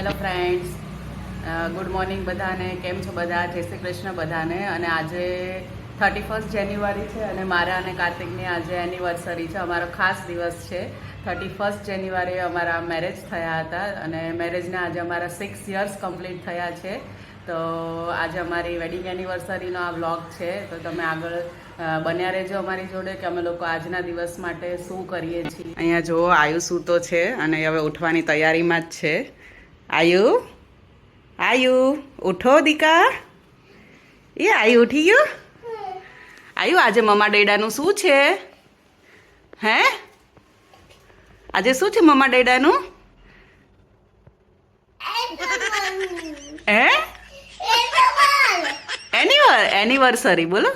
Hello friends. Good morning બધાને. કેમ છો બધા? જય શ્રી કૃષ્ણ બધાને. અને આજે થર્ટી ફર્સ્ટ જાન્યુઆરી છે અને મારા અને કાર્તિકની આજે એનિવર્સરી છે. અમારો ખાસ દિવસ છે. થર્ટી ફર્સ્ટ જાન્યુઆરીએ અમારા મેરેજ થયા હતા અને મેરેજને આજે અમારા સિક્સ યર્સ કમ્પ્લીટ થયા છે. તો આજે અમારી વેડિંગ એનિવર્સરીનો આ વ્લોગ છે. તો તમે આગળ બન્યા રહેજો અમારી જોડે કે અમે લોકો આજના દિવસ માટે શું કરીએ છીએ. અહીંયા જો આયુ સૂતો છે અને હવે ઉઠવાની તૈયારીમાં જ છે. આયુ આયુ ઉઠો દીકા એ આયુ ઉઠી ગયો આયુ આજે મમ્મા ડેડાનું શું છે હે આજે શું છે મમ્મા ડેડાનું હે એનિવર એનિવર્સરી બોલો.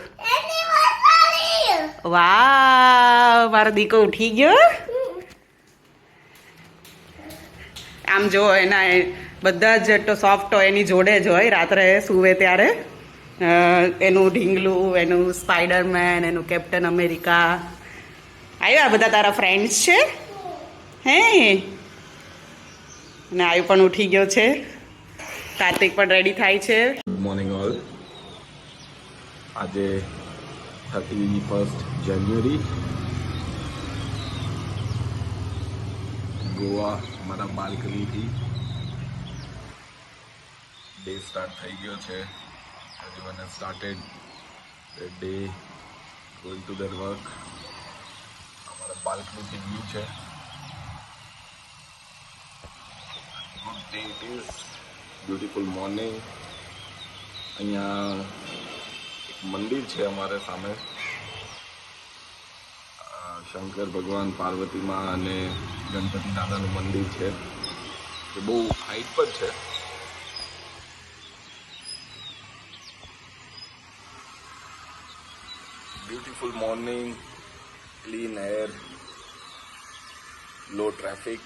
વાહ મારો દીકો ઉઠી ગયો. આમ જો એના બધા જ તો સોફ્ટ હોય, એની જોડે જ હોય. રાત્રે સૂવે ત્યારે એનું ઢીંગલું, એનું સ્પાઈડરમેન એનું કેપ્ટન અમેરિકા આવ્યા બધા તારા ફ્રેન્ડ્સ છે? હે? અને આયુ પણ ઉઠી ગયો છે. કાર્તિક પણ રેડી થાય છે. ગુડ મોર્નિંગ ઓલ આજે થર્ટી ફર્સ્ટ જાન્યુઆરી ગોવા મારા બાલ્કનીથી ડે સ્ટાર્ટ થઈ ગયો છે. Everyone has started day going to their work અમારા બાલ્કનીથી વ્યૂ છે. Good day it is beautiful morning અહીંયા એક મંદિર છે અમારે સામે. શંકર ભગવાન પાર્વતીમાં અને ગણપતિ દાદાનું મંદિર છે. એ બહુ હાઈટ પર છે. Beautiful morning clean air low traffic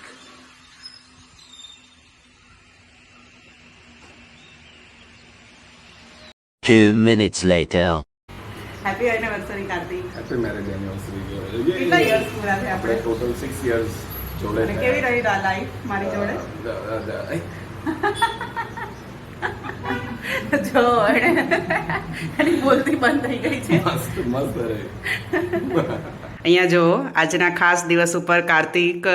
Two minutes later. Happy anniversary, Kartik Happy marriage anniversary કેટલા યર્સ પૂરા થયા આપણે? આપણે ટોટલ સિક્સ યર્સ જોડે અને કેવી રહી લાઈફ મારી જોડે? જો એની બોલતી બંધ થઈ ગઈ છે. મસ્ત મસ્ત રહે અહીંયા જો આજના ખાસ દિવસ ઉપર કાર્તિક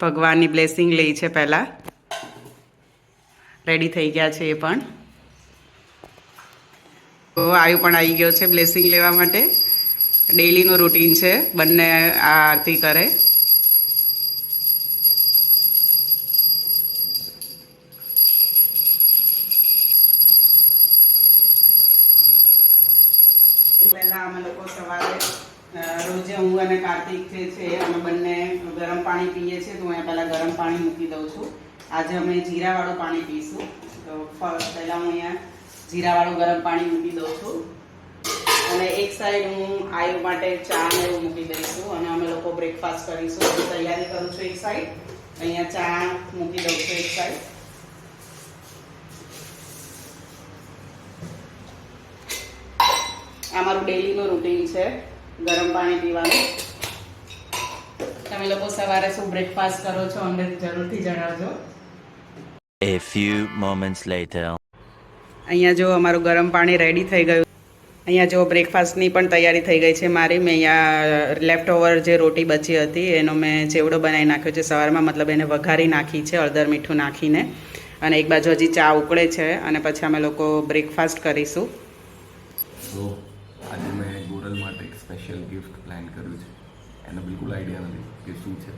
ભગવાનની બ્લેસિંગ લે છે પહેલા. રેડી થઈ ગયા છે એ પણ. આયુ પણ આવી ગયો છે બ્લેસિંગ લેવા માટે. ડેઈલીનું રૂટીન છે, બંને આ આરતી કરે. પહેલા અમે લોકો સવારે રોજે હું અને કાર્તિક જે છે, અમે બંને ગરમ પાણી પીએ છીએ, તો હું અહીંયા પહેલાં ગરમ પાણી મૂકી દઉં છું. આજે અમે જીરાવાળું પાણી પીશું. તો પહેલાં હું અહીંયા જીરાવાળું ગરમ પાણી મૂકી દઉં છું. અને એક સાઈડ હું આયુ માટે ચા ને એવું મૂકી દઈશું અને અમે લોકો બ્રેકફાસ્ટ કરીશું. તૈયારી કરું છું એક સાઈડ અહીંયા ચા મૂકી દઉં છું એક સાઈડ આ મારું ડેલીનું રૂટીન છે ગરમ પાણી પીવાનું. તમે લોકો સવારે શું બ્રેકફાસ્ટ કરો છો અમને જરૂરથી જણાવજો. A few moments later. અહીંયા જો અમારું ગરમ પાણી રેડી થઈ ગયું. અહીંયા જો બ્રેકફાસ્ટની પણ તૈયારી થઈ ગઈ છે મારી. મેં અહીંયા લેફ્ટ ઓવર જે રોટી બચી હતી, એનો મેં ચેવડો બનાવી નાખ્યો છે. સવારમાં મતલબ એને વઘારી નાખી છે, હળદર મીઠું નાખીને. અને એક બાજુ હજી ચા ઉકળે છે અને પછી અમે લોકો બ્રેકફાસ્ટ કરીશું. સો આજે મેં ગોરલ માટે એક સ્પેશિયલ ગિફ્ટ પ્લાન કર્યું છે. એનો બિલકુલ આઈડિયા નથી કે શું છે.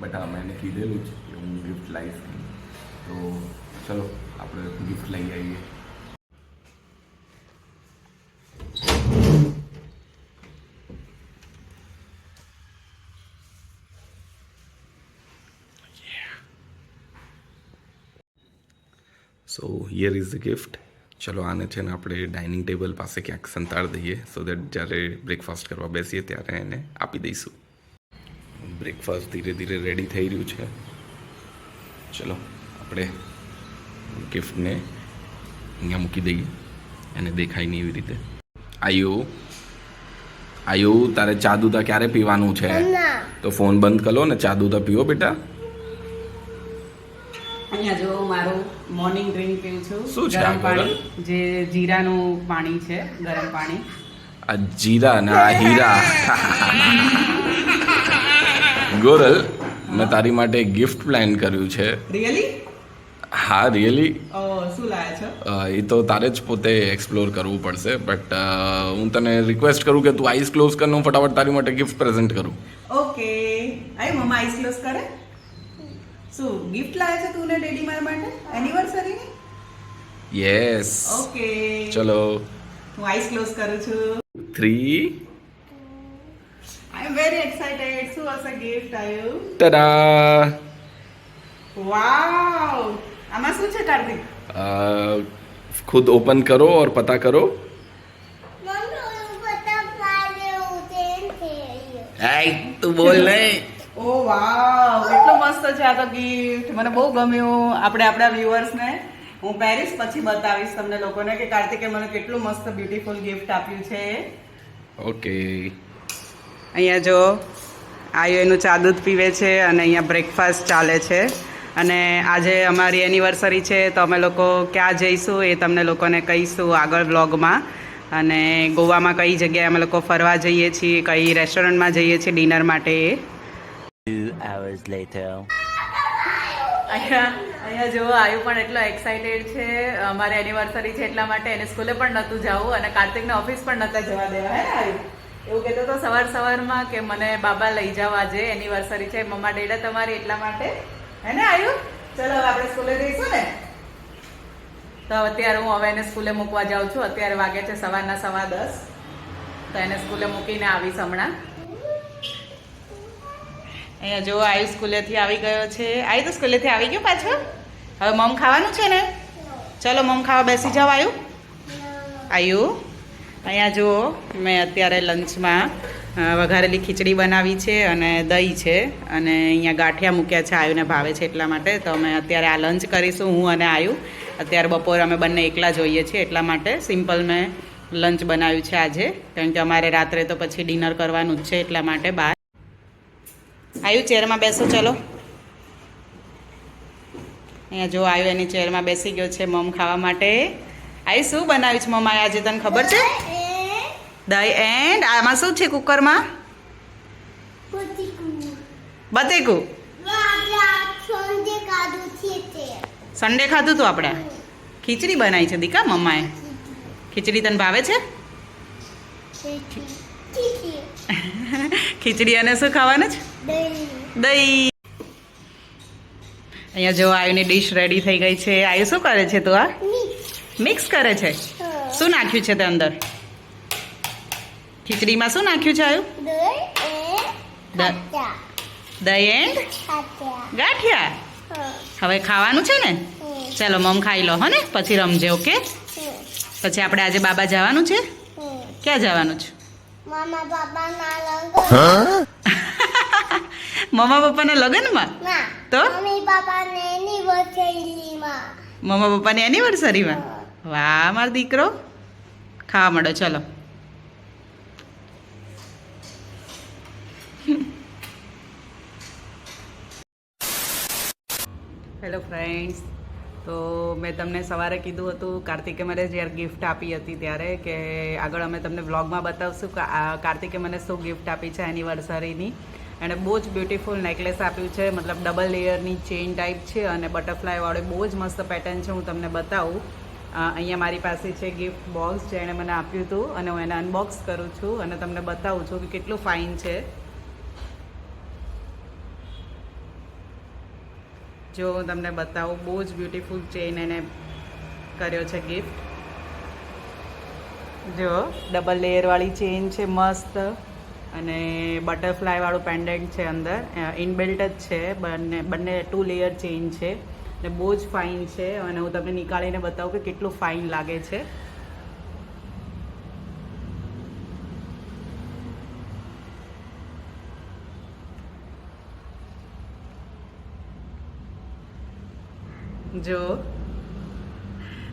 બટ હા, મેં એને કીધેલું છે કે હું ગિફ્ટ લાવીશ. તો, ચલો, આપણે ગિફ્ટ લઈ આવીએ. So here is the gift ચલો આને છે ને આપણે ડાઇનિંગ ટેબલ પાસે ક્યાંક સંતાડ દઈએ. સો દેટ જ્યારે બ્રેકફાસ્ટ કરવા બેસીએ ત્યારે એને આપી દઈશું. બ્રેકફાસ્ટ ધીરે ધીરે રેડી થઈ રહ્યું છે. ચલો આપણે ગિફ્ટને અહીંયા મૂકી દઈએ. એને દેખાય નહીં એવી રીતે. આયુ આયુ તારે ચા દૂધા ક્યારે પીવાનું છે? તો ફોન બંધ કરો ને ચા દૂધા પીવો બેટા. અહીંયા જો મારું મોર્નિંગ ડ્રિંક પીવું છું. શું છે ગરમ પાણી જે જીરાનું પાણી છે ગરમ પાણી. આ જીરા ને હીરા. ગોરલ મેં તારી માટે ગિફ્ટ પ્લાન કર્યું છે. રિયલી હા રિયલી શું લાયા છો? એ તો તારે જ પોતે એક્સપ્લોર કરવું પડશે બટ હું તને રિક્વેસ્ટ કરું કે તું આઈસ ક્લોઝ કર હું ફટાફટ તારી માટે ગિફ્ટ પ્રેઝન્ટ કરું. Okay I mamma eyes close કરે? શું ગિફ્ટ લાવ્યા છે તું ને ડેડી મારા માટે એનિવર્સરીની યસ ઓકે ચલો હું આઈસ ક્લોઝ કરું છું three I am very excited શું હશે ગિફ્ટ આવ્યું ટડા વાવ આમાં શું છે કાર્તિક અ, ખુદ ઓપન કરો और पता करो ऐ तू बोल नहीं ઓ વાવ એટલો મસ્ત છે આ તો ગિફ્ટ મને બહુ ગમ્યું આપણે આપણા વ્યુઅર્સને હું પહેરીશ પછી બતાવીશ તમને લોકોને કે કાર્તિકે મને કેટલું મસ્ત બ્યુટીફુલ ગિફ્ટ આપ્યું છે. ઓકે અહીંયા જો આયો એનું ચા દૂધ પીવે છે અને અહીંયા બ્રેકફાસ્ટ ચાલે છે. અને આજે અમારી એનિવર્સરી છે તો અમે લોકો ક્યાં જઈશું એ તમને લોકોને કહીશું આગળ વ્લોગમાં અને ગોવામાં કઈ જગ્યાએ અમે લોકો ફરવા જઈએ છીએ કઈ રેસ્ટોરન્ટમાં જઈએ છીએ ડિનર માટે એ. Hours later. અહીંયા અહીંયા જુઓ, આયુ પણ એટલો એક્સાઇટેડ છે. અમારે એનિવર્સરી છે એટલા માટે એને સ્કૂલે પણ નહોતું જવું અને કાર્તિકને ઓફિસ પણ નહોતા જવા દેવા. હે આયુ? એવું કહેતો તો સવાર સવારમાં કે મને બાબા લઈ જાઓ આજે એનિવર્સરી છે, મમ્મા ડેડા તમારી એટલા માટે. હે ને, આયુ? ચલો, હવે આપણે સ્કૂલે જઈશું ને. તો અત્યારે હું હવે એને સ્કૂલે મૂકવા જાઉં છું. અત્યારે વાગે છે સવારના સવા દસ. તો એને સ્કૂલે મૂકીને આવીશ હમણાં. અહીંયા જો આયુ સ્કૂલેથી આવી ગયો છે. આયુ તો સ્કૂલેથી આવી ગયો પાછો? હવે મમ ખાવાનું છે ને? ચલો મમ ખાવા બેસી જાઓ, આયુ. આયુ. અહીંયા જુઓ, મેં અત્યારે લંચમાં વઘારેલી ખીચડી બનાવી છે અને દહીં છે. અને અહીંયા ગાંઠિયા મૂક્યા છે, આયુને ભાવે છે એટલા માટે. તો અમે અત્યારે આ લંચ કરીશું, હું અને આયુ. અત્યારે બપોરે અમે બંને એકલા જોઈએ છીએ એટલા માટે. સિમ્પલ મેં લંચ બનાવ્યું છે આજે. કારણ કે અમારે રાત્રે તો પછી ડિનર કરવાનું જ છે એટલા માટે બહાર. આયુ ચેરમાં બેસો ચલો. અહીંયા જો આવ્યો એની ચેરમાં બેસી ગયો છે મમ ખાવા માટે. આવી શું બનાવ્યું છે મમ્માએ આજે તને ખબર છે? દહીં એન્ડ આમાં શું છે કુકરમાં? બતેકુ સન્ડે ખાધું તું આપણે? ખીચડી બનાવી છે દીકા મમ્માએ. ખીચડી તને ભાવે છે? ખીચડી અને શું ખાવાનું છે? દહીં. અહીંયા જો આયુની ડીશ રેડી થઈ ગઈ છે. આયુ શું કરે છે તું આ મિક્સ કરે છે? શું નાખ્યું છે તે અંદર? ખીચડીમાં શું નાખ્યું છે આયુ? દહીં એન્ડ ગાંઠિયા. હવે ખાવાનું છે ને? ચાલો મમ ખાઈ લો હો ને પછી રમજે ઓકે? પછી આપણે આજે બાબા જવાનું છે? ક્યાં જવાનું છે? મામા બાબા ના મમ્મા પપ્પાના લગ્નમાં? તો? મમ્મી પાપા એનિવર્સરીમાં મમ્મા પપ્પાની એનિવર્સરીમાં વાહ મારો દીકરો. ખાવા મળો ચલો. હેલો ફ્રેન્ડ્સ તો મેં તમને સવારે કીધું હતું કાર્તિકે મને જ્યારે ગિફ્ટ આપી હતી ત્યારે કે આગળ અમે તમને વ્લોગમાં બતાવશું કે આ કાર્તિકે મને શું ગિફ્ટ આપી છે એનિવર્સરીની એણે બહુ જ બ્યુટિફુલ નેકલેસ આપ્યું છે. મતલબ ડબલ લેયરની ચેઇન ટાઈપ છે અને બટરફ્લાયવાળી બહુ જ મસ્ત પેટર્ન છે. હું તમને બતાવું. અહીંયા મારી પાસે છે ગિફ્ટ બોક્સ જે એણે મને આપ્યું હતું અને હું એને અનબોક્સ કરું છું અને તમને બતાવું છું કે કેટલું ફાઇન છે. જો, હું તમને બતાવું, બહુ જ બ્યુટિફુલ ચેઇન એને કર્યો છે ગિફ્ટ જો ડબલ લેયરવાળી ચેઇન છે, મસ્ત. અને બટરફ્લાયવાળું પેન્ડન્ટ છે અંદર. ઇનબિલ્ટ જ છે. બંને બંને ટુ લેયર ચેઇન છે. ને બહુ જ ફાઇન છે. અને હું તમને નીકાળીને બતાવું કે કેટલું ફાઇન લાગે છે. જો,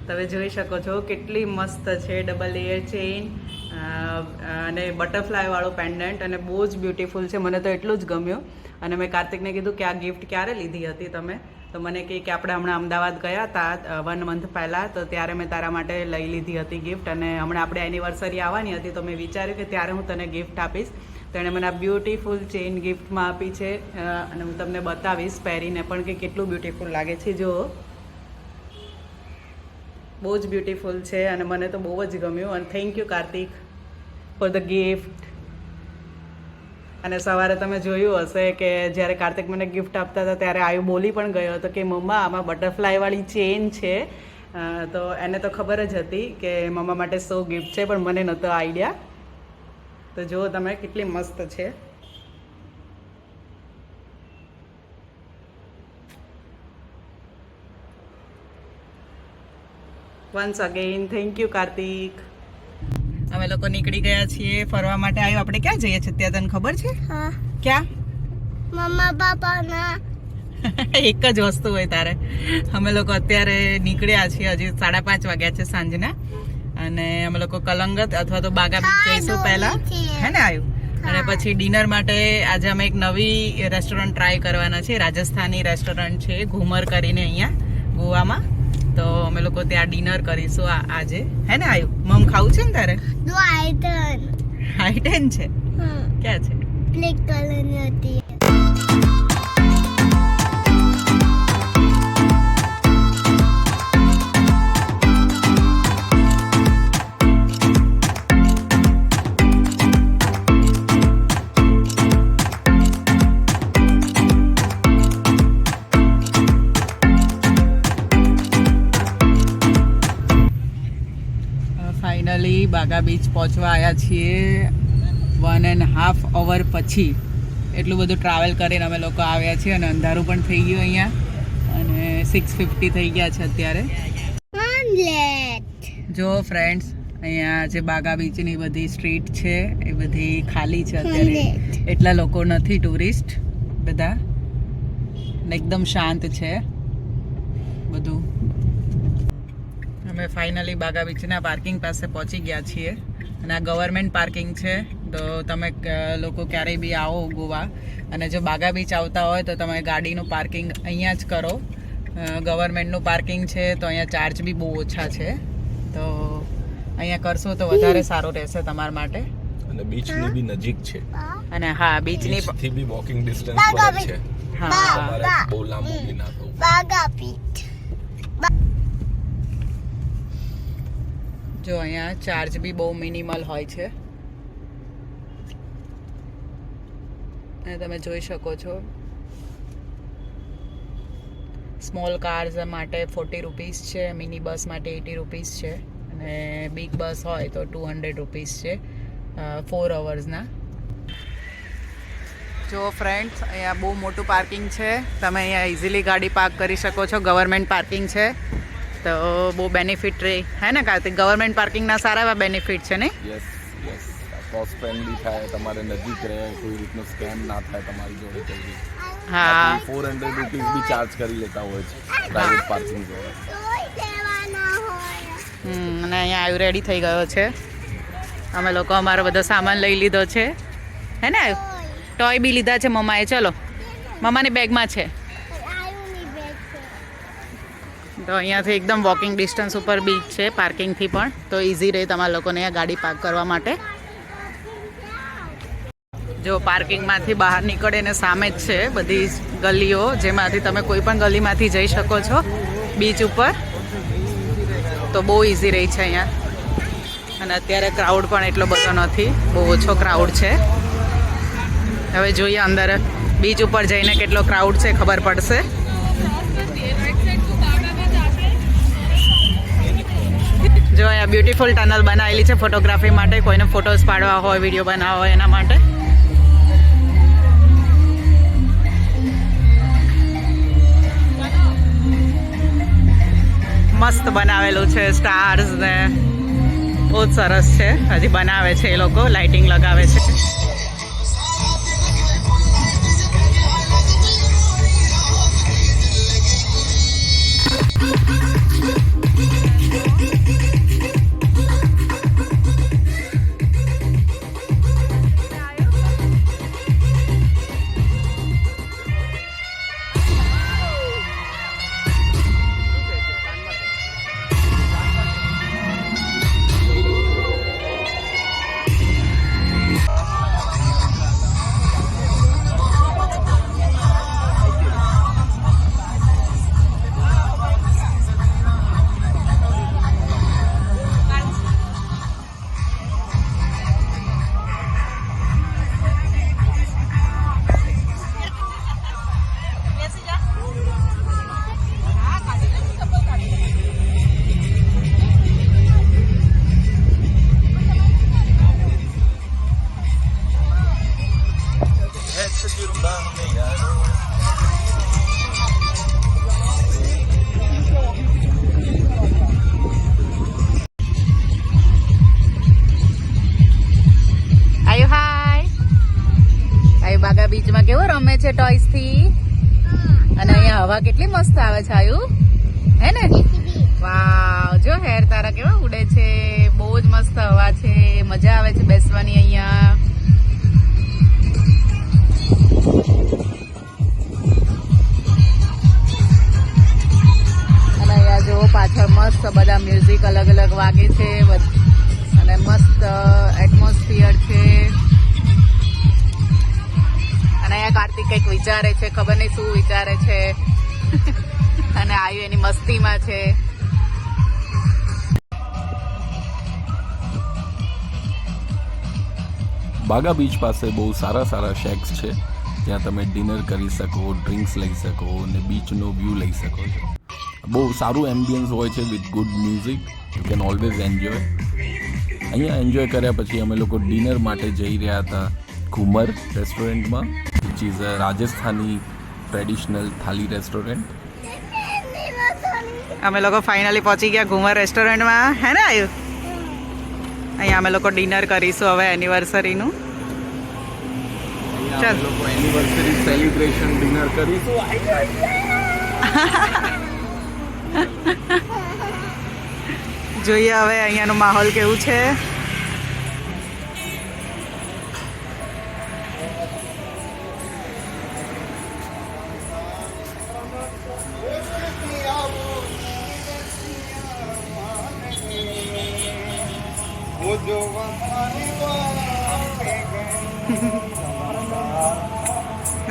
તમે જોઈ શકો છો કેટલી મસ્ત છે ડબલ લેયર ચેઇન અને બટરફ્લાય વાળું પેન્ડન્ટ અને બહુ જ બ્યુટીફુલ છે. મને તો એટલું જ ગમ્યું. અને મેં કાર્તિકને કીધું કે આ ગિફ્ટ ક્યારે લીધી હતી તમે? તો મને કહે કે આપણે હમણાં અમદાવાદ ગયા હતા વન મંથ પહેલાં. તો ત્યારે મેં તારા માટે લઈ લીધી હતી ગિફ્ટ અને હમણાં આપણે એનિવર્સરી આવવાની હતી, તો મેં વિચાર્યું કે ત્યારે હું તને ગિફ્ટ આપીશ. તેણે મને આ બ્યુટીફુલ ચેઇન ગિફ્ટમાં આપી છે. અને હું તમને બતાવીશ. પહેરીને પણ કે કેટલું બ્યુટીફુલ લાગે છે. જો બહુ જ બ્યુટીફુલ છે અને મને તો બહુ જ ગમ્યું. અને thank you Kartik for the gift અને સવારે તમે જોયું હશે કે જ્યારે કાર્તિક મને ગિફ્ટ આપતા હતા ત્યારે આયુ બોલી પણ ગયો હતો કે, મમ્મા, આમાં બટરફ્લાયવાળી ચેન છે. તો એને તો ખબર જ હતી કે મમ્મા માટે સો ગિફ્ટ છે, પણ મને નહોતો આઈડિયા તો જુઓ તમે કેટલી મસ્ત છે. Once again thank you Kartik અમે લોકો નીકળી ગયા છીએ ફરવા માટે. આવ્યો આપણે ક્યાં જઈએ છીએ? ત્યાં તને ખબર છે? હા. ક્યાં? મમ્મા પાપાના. એક જ વસ્તુ હોય તારે. અમે લોકો અત્યારે નીકળ્યા છીએ હજી સાડા પાંચ વાગ્યા છે સાંજના. અને અમે લોકો કલંગત અથવા તો બાગા બીચ હા, જઈશું પહેલા. હે ને આવ્યું અને પછી ડિનર માટે આજે અમે એક નવી રેસ્ટોરન્ટ ટ્રાય કરવાના છે રાજસ્થાની રેસ્ટોરન્ટ છે ઘુમર કરીને અહીંયા. લોકો ત્યાં ડિનર કરીશું આ- આજે. હે ને આયુ? મમ ખાવું છે ને તારે? નો આઈટન આઈટન ટેન છે? હા. ક્યાં છે? બ્લેક કલરની હતી. બાગા બીચ પહોંચવા આવ્યા છીએ વન એન્ડ હાફ અવર પછી. એટલું બધું ટ્રાવેલ કરીને અમે લોકો આવ્યા છીએ અને અંધારું પણ થઈ ગયું અહીંયા. અને સિક્સ ફિફ્ટી થઈ ગયા છે અત્યારે. જો ફ્રેન્ડ્સ અહીંયા જે બાગા બીચની બધી સ્ટ્રીટ છે એ બધી ખાલી છે અત્યારે. એટલા લોકો નથી ટુરિસ્ટ બધા. એકદમ શાંત છે. બધું. અમે ફાઇનલી બાગા બીચના પાર્કિંગ પાસે પહોંચી ગયા છીએ. અને આ ગવર્મેન્ટ પાર્કિંગ છે તો તમે લોકો ક્યારેય બી આવો ગોવા. અને જો બાગા બીચ આવતા હોય તો તમે ગાડીનું પાર્કિંગ અહીંયા જ કરો. ગવર્મેન્ટનું પાર્કિંગ છે તો અહીંયા ચાર્જ બી બહુ ઓછા છે. તો અહીંયા કરશો તો વધારે સારું રહેશે તમારા માટે. અને બીચની બી નજીક છે. અને હા બીચની થી બી વોકિંગ ડિસ્ટન્સ પર છે. હા બહુ લાંબુ બી ના બાગા પીઠ જો અહીંયા ચાર્જ બી બહુ મિનિમલ હોય છે. અને તમે જોઈ શકો છો. સ્મોલ કાર્સ માટે ફોર્ટી રૂપીસ છે મિની બસ માટે એટી રૂપીસ છે, અને બિગ બસ હોય તો ટુ હંડ્રેડ રૂપીસ છે ફોર અવર્સના જો ફ્રેન્ડ્સ અહીંયા બહુ મોટું પાર્કિંગ છે. તમે અહીંયા ઇઝીલી ગાડી પાર્ક કરી શકો છો. ગવર્મેન્ટ પાર્કિંગ છે. તો બહુ બેનિફિટ રહે હે ને કાર્તિક ગવર્મેન્ટ પાર્કિંગના સારા એવા બેનિફિટ છે ને? યસ યસ કોસ્ટ ફ્રેન્ડલી થાય તમારે નજીક રહે કોઈ રીતનો સ્કેમ ના થાય તમારી જોડે કોઈ હા. Four hundred rupees be charge કરી લેતા હોય છે પ્રાઇવેટ પાર્કિંગ હમ, અને અહીંયા આયુ રેડી થઈ ગયો છે. અમે લોકો અમારો બધો સામાન લઈ લીધો છે. હે ને? ટોય બી લીધા છે મમ્માએ. ચલો. મમ્માની બેગમાં છે આયુની બેગ છે તો અહીંયાથી એકદમ વોકિંગ ડિસ્ટન્સ ઉપર બીચ છે પાર્કિંગથી પણ. તો ઇઝી રહે તમારા લોકોને અહીંયા ગાડી પાર્ક કરવા માટે. જો પાર્કિંગમાંથી બહાર નીકળે ને સામે જ છે બધી ગલીઓ, જેમાંથી તમે કોઈ પણ ગલીમાંથી જઈ શકો છો બીચ ઉપર. તો બહુ ઇઝી રહી છે અહીંયા. અને અત્યારે ક્રાઉડ પણ એટલો બધો નથી, બહુ ઓછો ક્રાઉડ છે. હવે જોઈએ અંદર બીચ ઉપર જઈને કેટલો ક્રાઉડ છે ખબર પડશે. જો અહીંયા બ્યુટીફુલ ટનલ બનાવેલી છે ફોટોગ્રાફી માટે. કોઈને ફોટોઝ પાડવા હોય વીડિયો બનાવવા હોય એના માટે. મસ્ત બનાવેલું છે સ્ટાર્સ ને. બહુ સરસ છે. હજી બનાવે છે એ લોકો લાઇટિંગ લગાવે છે. hissediyorum daha ne ya? બીચમાં કેવો રમે છે ટોયસ અને અહીંયા હવા કેટલી મસ્ત આવે છે, આયુ? હે વાવ જો હેર તારા કેવા ઉડે છે, બહુ જ મસ્ત હવા છે, મજા આવે છે બેસવાની અહીંયા. પાછળ મસ્ત બધા મ્યુઝિક અલગ અલગ વાગે છે અને મસ્ત એટમોસ્ફિયર છે. અને અહીંયા કાર્તિક કંઈક વિચારે છે, ખબર નહીં શું વિચારે છે. અને આયુ એની મસ્તીમાં છે. બાગા બીચ પાસે બહુ સારા સારા શેક્સ છે. જ્યાં તમે ડિનર કરી શકો, ડ્રિંક્સ લઈ શકો, અને બીચનો વ્યૂ લઈ શકો છો. બહુ સારું એમ્બિયન્સ હોય છે with good music you can always enjoy અહીંયા એન્જોય કર્યા પછી અમે લોકો ડિનર માટે જઈ રહ્યા હતા ઘુમર રેસ્ટોરન્ટમાં which is a Rajasthani traditional thali restaurant અમે લોકો ફાઇનલી પહોંચી ગયા ઘુમર રેસ્ટોરન્ટમાં હે ને આવ્યું અહીંયા અમે લોકો ડિનર કરીશું હવે એનિવર્સરીનું અહીંયા એનિવર્સરી સેલિબ્રેશન ડિનર કરીશું. જોઈએ હવે અહીંયાનો માહોલ કેવું છે.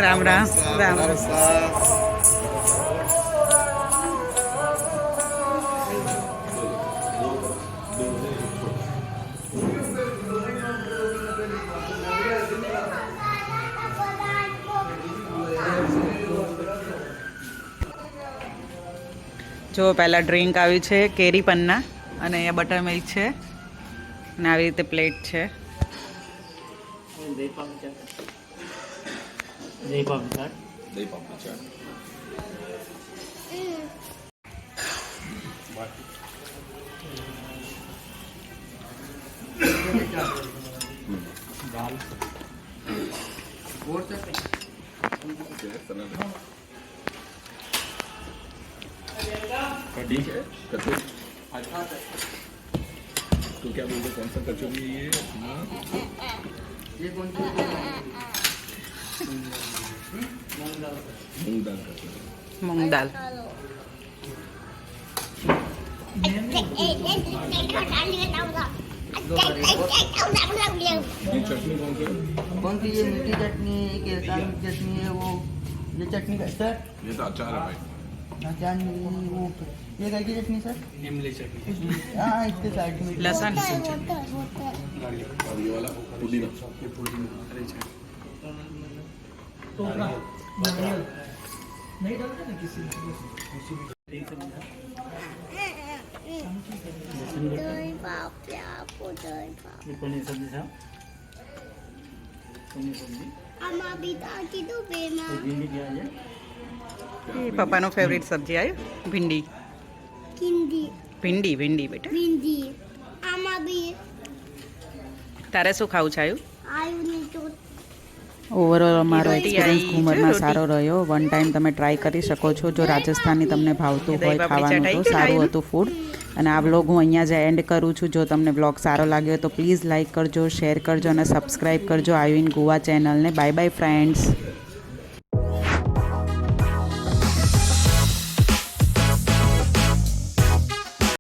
રામ રામ રામ રામ. જો પહેલાં ડ્રિંક આવ્યું છે, કેરી પન્ના અને અહીંયા બટર મિલ્ક છે. અને આવી રીતે પ્લેટ છે. हाँ, ठीक है कचो तो क्या बोलते कौन सा कचोरी है ये? ये कौन सा मूंग दाल मूंग दाल। कौन सी ये मीठी चटनी है कि चटनी है वो ये चटनी का सर ये तो अचार है भाई। तो- ये कैसी चटनी सर। इमली चटनी। हाँ इसके साइड में। लहसुन। और ये वाला पुदीना ये पुदीना। अरे तो नहीं डालते ना किसी पनीर सब्ज़ी साहब पनीर सब्ज़ी। हम अभी ताकि तो बेमा तो भिंडी क्या है? એ પપ્પાનો ફેવરિટ સબ્જી આવ્યું? ભીંડી. ભીંડી. ભીંડી બેટા. ભીંડી. આમાં બી તારે શું ખાવું છે આવ્યું ઓવરઓલ અમારો એક્સપિરિયન્સ ઘુમરમાં સારો રહ્યો. વન ટાઈમ તમે ટ્રાય કરી શકો છો. જો રાજસ્થાની તમને ભાવતું હોય ખાવાનું તો સારું હતું ફૂડ અને આ બ્લોગ હું અહીંયા જ એન્ડ કરું છું. જો તમને બ્લોગ સારો લાગ્યો તો પ્લીઝ લાઇક કરજો શેર કરજો અને સબસ્ક્રાઈબ કરજો. આયુ ઇન ગોવા ચેનલને બાય બાય ફ્રેન્ડ્સ